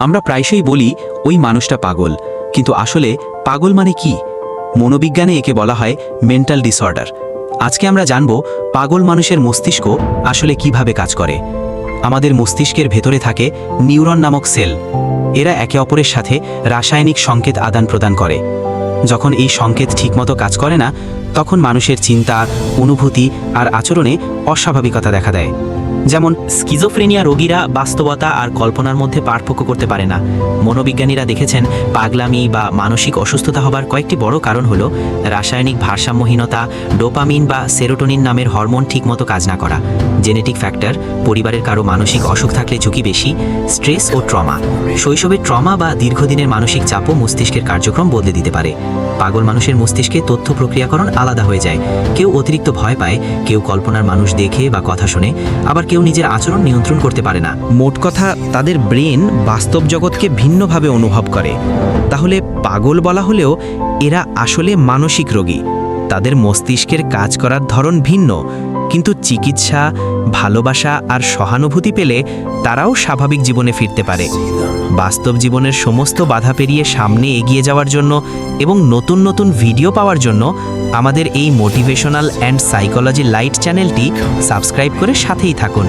আমরা প্রায়শই বলি, ওই মানুষটা পাগল। কিন্তু আসলে পাগল মানে কি? মনোবিজ্ঞানে একে বলা হয় মেন্টাল ডিসঅর্ডার। আজকে আমরা জানব, পাগল মানুষের মস্তিষ্ক আসলে কীভাবে কাজ করে। আমাদের মস্তিষ্কের ভেতরে থাকে নিউরন নামক সেল। এরা একে অপরের সাথে রাসায়নিক সংকেত আদান প্রদান করে। যখন এই সংকেত ঠিকমতো কাজ করে না, তখন মানুষের চিন্তা, অনুভূতি আর আচরণে অস্বাভাবিকতা দেখা দেয়। যেমন, স্কিজোফ্রেনিয়া রোগীরা বাস্তবতা আর কল্পনার মধ্যে পার্থক্য করতে পারে না। মনোবিজ্ঞানীরা দেখেছেন, পাগলামি বা মানসিক অসুস্থতা হবার কয়েকটি বড় কারণ হলো রাসায়নিক ভারসাম্যহীনতা, ডোপামিন বা সেরোটোনিন নামের হরমোন ঠিকমতো কাজ না করা, জেনেটিক ফ্যাক্টর, পরিবারের কারও মানসিক অসুখ থাকলে ঝুঁকি বেশি, স্ট্রেস ও ট্রমা। শৈশবের ট্রমা বা দীর্ঘদিনের মানসিক চাপও মস্তিষ্কের কার্যক্রম বদলে দিতে পারে। পাগল মানুষের মস্তিষ্কে তথ্য প্রক্রিয়াকরণ আলাদা হয়ে যায়। কেউ অতিরিক্ত ভয় পায়, কেউ কল্পনার মানুষ দেখে বা কথা শুনে, আবার কেউ নিজের আচরণ নিয়ন্ত্রণ করতে পারে না। মোট কথা, তাদের ব্রেন বাস্তব জগৎকে ভিন্নভাবে অনুভব করে। তাহলে পাগল বলা হলেও এরা আসলে মানসিক রোগী। তাদের মস্তিষ্কের কাজ করার ধরন ভিন্ন, কিন্তু চিকিৎসা, ভালোবাসা আর সহানুভূতি পেলে তারাও স্বাভাবিক জীবনে ফিরতে পারে। বাস্তব জীবনের সমস্ত বাধা পেরিয়ে সামনে এগিয়ে যাওয়ার জন্য এবং নতুন নতুন ভিডিও পাওয়ার জন্য আমাদের এই মোটিভেশনাল অ্যান্ড সাইকোলজি লাইট চ্যানেলটি সাবস্ক্রাইব করে সাথেই থাকুন।